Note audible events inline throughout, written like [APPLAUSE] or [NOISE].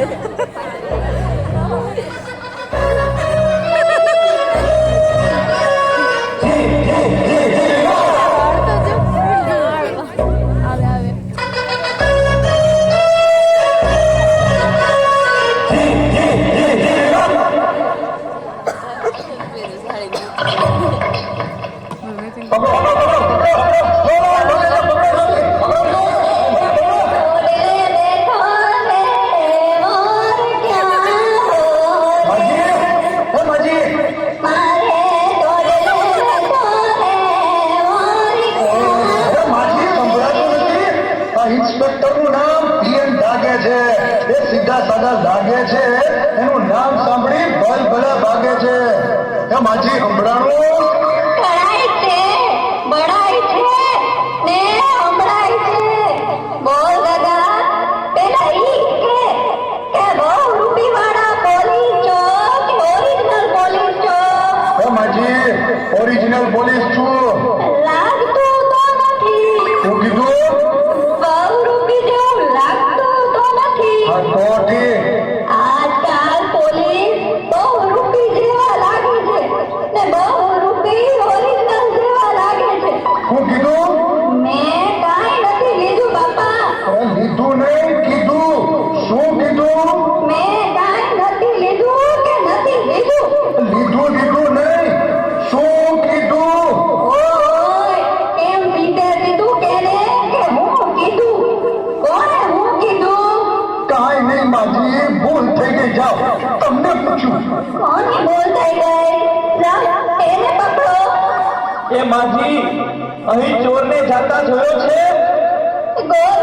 Yeah. [LAUGHS] ભાગે છે. એનું નામ સાંભળી ભલ ભલા ભાગે છે. એ માજી હંભરાણું ઓરિજિનલ પોલીસ છું. લાગતું તો નથી. શું કીધું? બહુ રૂપી જેવું લાગતું તો નથી. હા તો ઠીક. એ માજી અહીં ચોરને જાતા જોયો છે? ગોર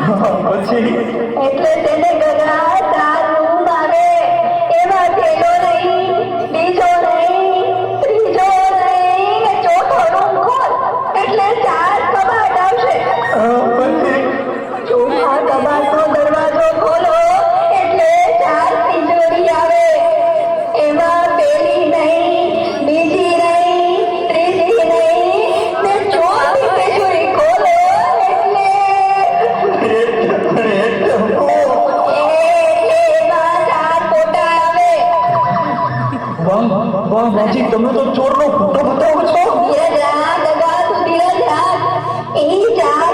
પછી એટલે તેને ગગા તારું આવે એવા થેલો વાહ વાહ માજી તમે તો ચોરનો ફોટો બતાવો છો? ધીરજ રાખ દાદા તું ધીરજ રાખ એની ચાર